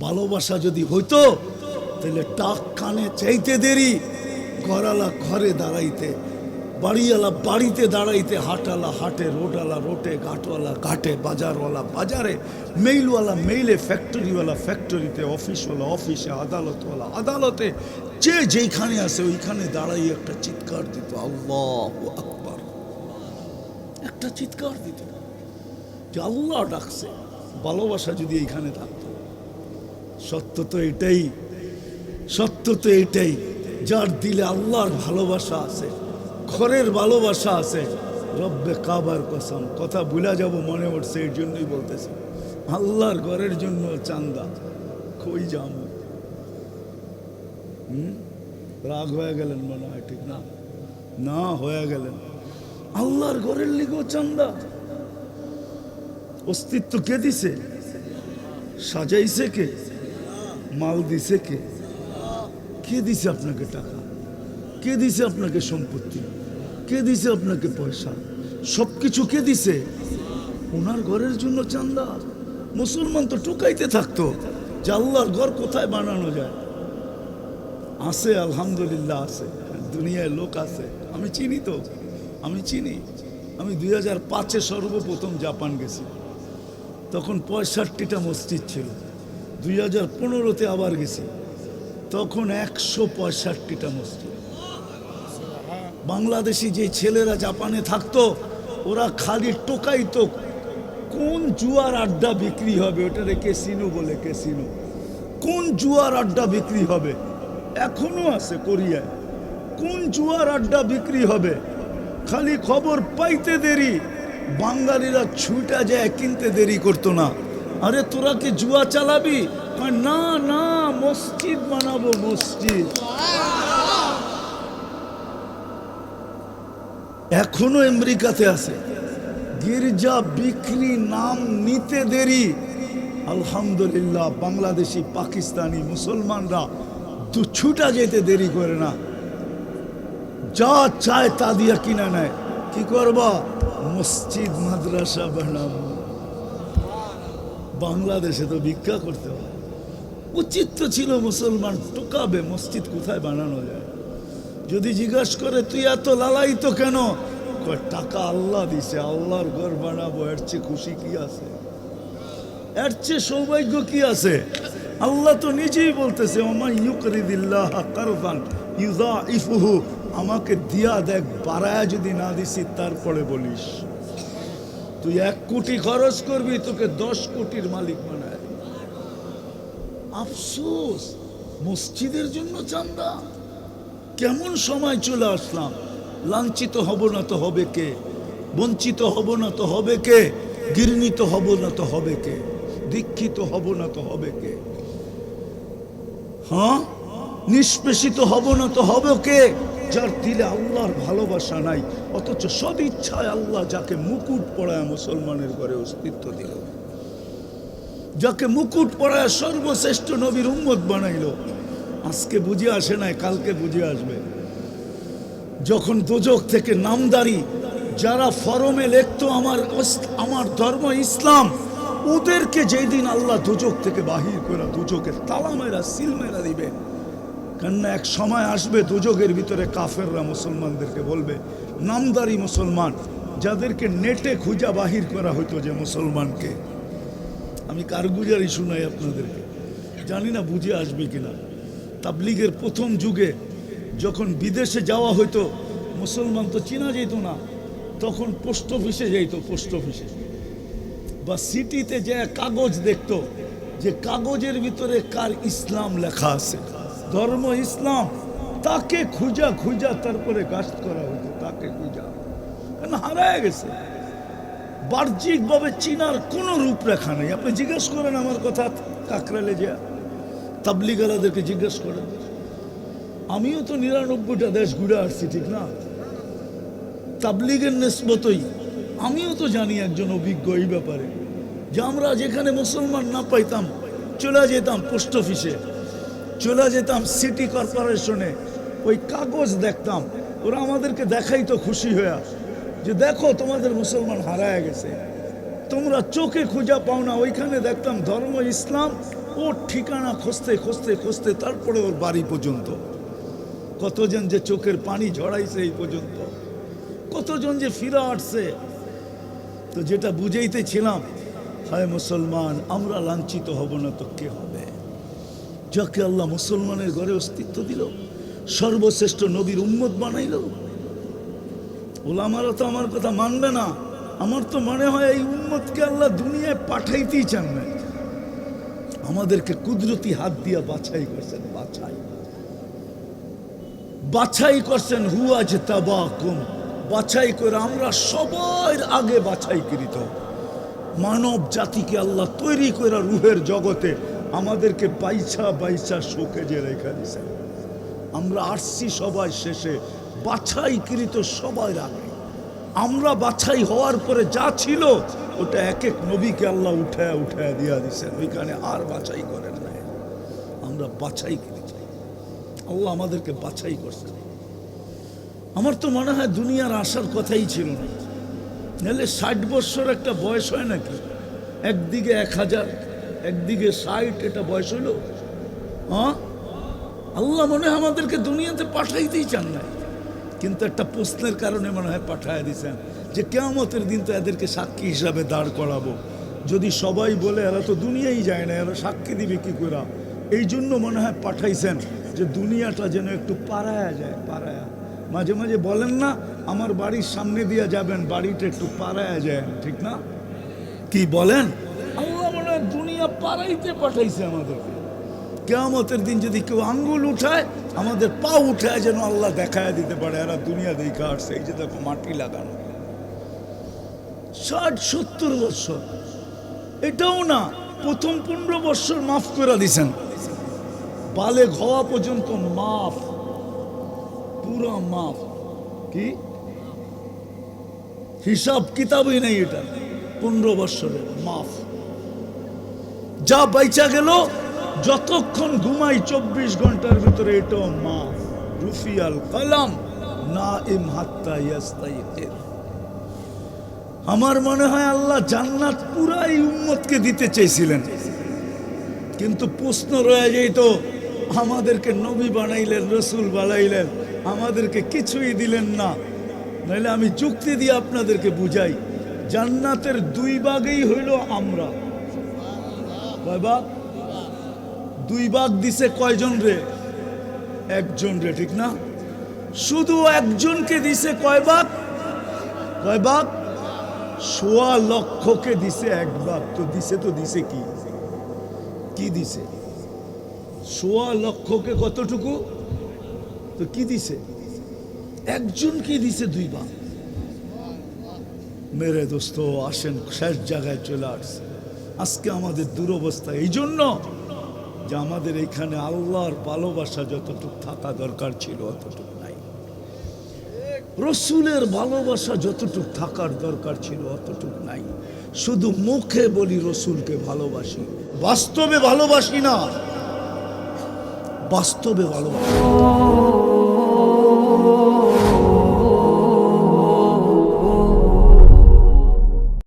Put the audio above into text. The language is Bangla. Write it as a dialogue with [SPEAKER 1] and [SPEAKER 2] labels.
[SPEAKER 1] ভালোবাসা যদি হইতো, তাহলে টাক কানে চাইতে দেরি ঘরালা ঘরে দাঁড়াইতে, বাড়িওয়ালা বাড়িতে দাঁড়াইতে, হাটালা হাটে রোডওয়ালা রোটে ঘাটওয়ালা ঘাটে, বাজারওয়ালা বাজারে, মেইলওয়ালা মেইলে, ফ্যাক্টরিওয়ালা ফ্যাক্টরিতে, অফিসওয়ালা অফিসে, আদালতওয়ালা আদালতে, যে যেইখানে আছে ওইখানে দাঁড়াই একটা চিৎকার দিত, আল্লাহ আকবার। একটা চিৎকার দিত। যে আল্লাহ ডাকছে, ভালোবাসা যদি এইখানে থাকতো। সত্য তো এটাই, সত্য তো এটাই। যার দিলে আল্লাহর ভালোবাসা আছে, ঘরের ভালোবাসা আছে, রব্বে কাবার কসম। কথা ভুলা যাব মনে উঠছে এর জন্যই বলতেছি। আল্লাহর ঘরের জন্য চান্দা, কই যাম রাগ হয়ে গেলেন মনে হয়, ঠিক না? না হয়ে গেলেন। আল্লাহর ঘরের লিগেও চান্দা। অস্তিত্ব কে দিছে? সাজাইছে কে? মাল দিছে কে? কে দিছে আপনাকে টাকা? কে দিছে আপনাকে সম্পত্তি? কে দিছে আপনাকে পয়সা? সব কিছু কে দিছে? ওনার ঘরের জন্য চান্দা। মুসলমান তো টুকাইতে থাকতো যে আল্লাহর ঘর কোথায় বানানো যায়। আছে, আলহামদুলিল্লাহ আছে। দুনিয়ায় লোক আছে। আমি চিনি তো। আমি চিনি। আমি দুই হাজার পাঁচে সর্বপ্রথম জাপান গেছি। তখন পঁয়ষট্টিটা মসজিদ ছিল। দুই হাজার পনেরোতে আবার গেছি। তখন একশো পঁয়ষট্টিটা মসজিদ। বাংলাদেশি যে ছেলেরা জাপানে থাকতো, ওরা খালি টোকাইতো, কোন জুয়ার আড্ডা বিক্রি হবে? ওটারে কেসিনো বলে কেসিনো কোন জুয়ার আড্ডা বিক্রি হবে? এখনও আছে কোরিয়ায়। কোন জুয়ার আড্ডা বিক্রি হবে? খালি খবর পাইতে দেরি। বাঙালিরা ছুটা যায় কিনতে দেরি করতো না। আরে তোরা কি জুয়া চালাবি? না না, মসজিদ বানাবো, মসজিদ। এখনও আমেরিকাতে আছে। গির্জা বিক্রি নাম নিতে দেরি। আলহামদুলিল্লাহ, বাংলাদেশি, পাকিস্তানি, মুসলমানরা দু ছুটা যেতে দেরি করে না। যা চায় তা দিয়া কিনা নেয়। কি করবা? মসজিদ, মাদ্রাসা বানাবো। বাংলাদেশে তো ভিক্ষা করতে হয়। উচিত তো ছিল মুসলমান টোকাবে, মসজিদ কোথায় বানানো যায়? যদি জিজ্ঞাসা করে, তুই এত লালায়িত কেন? টাকা আল্লাহ দিছে, আল্লাহর ঘর বানাবো, এর চেয়ে খুশি কি আছে? এর চেয়ে সৌভাগ্য কি আছে? আল্লাহ তো নিজেই বলতেছে আমাকে দিয়া দেখ, বাড়ায়া যদি না দিছি, তারপরে বলিস। তুই এক কোটি খরচ করবি, তোকে দশ কোটির মালিক বানায়। আফসোস, মসজিদের জন্য চান্দা। কেমন সময় চলে আসলাম? লাঞ্ছিত হব না তো হবে কে? বঞ্চিত হব না তো হবে কে? গির্ণিত হব না তো হবে কে? দীক্ষিত হব না তো হবে কে? হ্যাঁ? নিষ্পেষিত হব না তো হবে কে? যার দিলে আল্লাহর ভালোবাসা নাই, অথচ সদ ইচ্ছায় আল্লাহ যাকে মুকুট পড়ায় মুসলমানের ঘরে অস্তিত্ব দিল। যাকে মুকুট পড়ায় সর্বশ্রেষ্ঠ নবীর উম্মত বানাইল। আজকে বুঝে আসে নাই, কালকে বুঝে আসবে। যখন দোজক থেকে নামদারি, যারা ফরমে লিখতো, আমার আমার ধর্ম ইসলাম, ওদেরকে যেই দিন আল্লাহ দুজক থেকে বাহির করে দুজকের তালা মেরা সিল মেরা দিবে কেননা এক সময় আসবে দুজকের ভিতরে কাফেররা মুসলমানদেরকে বলবে, নামদারি মুসলমান, যাদেরকে নেটে খুঁজা বাহির করা হতো যে মুসলমানকে। আমি কারগুজারি শুনাই আপনাদেরকে। জানি না বুঝে আসবে কিনা। তাবলিগের প্রথম যুগে যখন বিদেশে যাওয়া হতো মুসলমান তো চেনা যেত না, তখন পোস্ট অফিসে যাইতো, পোস্ট অফিসে। বা সিটিতে যে কাগজ দেখত, যে কাগজের ভিতরে কার ইসলাম লেখা আছে। ধর্ম ইসলাম, তাকে খুঁজা খুঁজা তারপরে কাস্ট করা হতো তাকে খুঁজা। কেন হারায় গেছে? বাহ্যিকভাবে চিনার কোনো রূপরেখা নেই। আপনি জিজ্ঞেস করেন আমার কথা কাকরালে যে তাবলিগালাদেরকে জিজ্ঞেস করেন। আমিও তো নিরানব্বইটা দেশ ঘুরে আসছি, ঠিক না? তাবলিগের নেসবতই। আমিও তো জানি একজন অভিজ্ঞ এই ব্যাপারে, যে আমরা যেখানে মুসলমান না পাইতাম, চলে যেতাম পোস্ট অফিসে। চলে যেতাম সিটি কর্পোরেশনে। ওই কাগজ দেখতাম। ওরা আমাদেরকে দেখাই তো খুশি হয়ে। যে দেখো, তোমাদের মুসলমান হারায় গেছে। তোমরা চোখে খুঁজা পাও না। ওইখানে দেখতাম ধর্ম ইসলাম, ওর ঠিকানা খুঁজতে খুঁজতে খুঁজতে তারপরে ওর বাড়ি পর্যন্ত। কতজন যে চোখের পানি ঝরাইছে এই পর্যন্ত। কতজন যে ফিরা আসছে। তো যেটা বুঝাইতেছিলাম, হায় মুসলমান, আমরা লাঞ্ছিত হব না তো কে হবে? যাকে আল্লাহ মুসলমানের ঘরে অস্তিত্ব দিল, সর্বশ্রেষ্ঠ নবীর উম্মত বানাইল। ওলামারা তো আমার কথা মানবে না। আমার তো মনে হয় এই উম্মতকে আল্লাহ দুনিয়ায় পাঠাইতেই চান না। আমাদেরকে কুদরতি হাত দিয়ে বাছাই করছেন, বাছাই। বাছাই করছেন হুয়াজ তাবাকুম বাছাই করে আমরা সবার আগে বাছাই করিত মানব জাতিকে আল্লাহ তৈরি করে রুহের জগতে আমাদেরকে পাইছা বাইছা শোকে যে রেখে দিয়েছেন আমরা আসছি সবাই শেষে বাছাই কৃত সবাই আগে আমরা বাছাই হওয়ার পরে যা ছিল, ওটা এক এক নবীকে আল্লাহ উঠায় উঠায় দিয়া দিছেন। ওইখানে আর বাছাই করেন না আমরা বাছাই করেছি আল্লাহ আমাদেরকে বাছাই করছেন। আমার তো মনে হয় দুনিয়ার আসার কথাই ছিল না। নাহলে ষাট বছর একটা বয়স হয় নাকি? একদিকে এক হাজার একদিকে ষাট, এটা বয়স হইল হ্যাঁ? আল্লাহ মনে হয় আমাদেরকে দুনিয়াতে পাঠাইতেই চান না কিন্তু একটা প্রশ্নের কারণে মনে হয় পাঠায় দিয়েছেন যে কেয়ামতের দিন তো এদেরকে সাক্ষী হিসাবে দাঁড় করাবো। যদি সবাই বলে, এরা তো দুনিয়াই যায় না, এরা সাক্ষী দিবে কি করে? এই জন্য মনে হয় পাঠাইছেন যে দুনিয়াটা যেন একটু পাড়ায়া যায়, পাড়ায়া। মাঝে মাঝে বলেন না, আমার বাড়ির সামনে দিয়ে যাবেন, বাড়িটা একটু পাড়ায়া যায়। ঠিক না? কি বলেন? আল্লাহ পাড়াইতে পাঠাইছে আমাদেরকে। কেয়ামতের দিন যদি কেউ আঙ্গুল উঠায়, আমাদের পা উঠায় যেন আল্লাহ দেখায় দিতে পারে, এরা দুনিয়া দেখা আসছে। এই যে দেখো মাটি লাগানো। ষাট, সত্তর বছর। এটাও না, প্রথম পনেরো বছর মাফ করে দিছেন। বালে হওয়া পর্যন্ত মাফ। পুরো মাফ। কি? হিসাব কিতাবই নেই এটা। পনেরো বছরের মাফ। যা বাইচা গেল, যতক্ষণ ঘুমাই চব্বিশ ঘণ্টার ভিতরে এটাও মা রুফিয়াল কালাম না ইম হাত্তা। আমার মনে হয় আল্লাহ জান্নাত পুরাই উম্মতকে দিতে চেয়েছিলেন। কিন্তু প্রশ্ন রয়ে যেত আমাদেরকে নবী বানাইলেন, রসুল বানাইলেন, আমাদেরকে কিছুই দিলেন না। নাহলে আমি যুক্তি দিয়ে আপনাদেরকে বুঝাই, জান্নাতের দুই ভাগেই হইল আমরা। কয় ভাগ দুই ভাগ দিছে কয়জন রে? একজন রে, ঠিক না? শুধু একজনকে দিছে কয় ভাগ কয় ভাগ সোয়া লক্ষকে দিছে এক ভাগ তো দিছে তো দিছে কি? কি দিছে? সোয়া লক্ষকে কতটুকু? তো কি দিছে? একজনকে দিছে দুই ভাগ মেরে দোস্ত, আসেন, শেষ জায়গায় চলে আসছে। আজকে আমাদের দুরবস্থা এই জন্য যে আমাদের এখানে আল্লাহর ভালোবাসা যতটুকু থাকা দরকার ছিল অতটুকু নাই। রসুলের ভালোবাসা যতটুকু থাকার দরকার ছিল অতটুকু নাই। শুধু মুখে বলি রসুলকে ভালোবাসি, বাস্তবে ভালোবাসি না, বাস্তবে ভালোবাসি।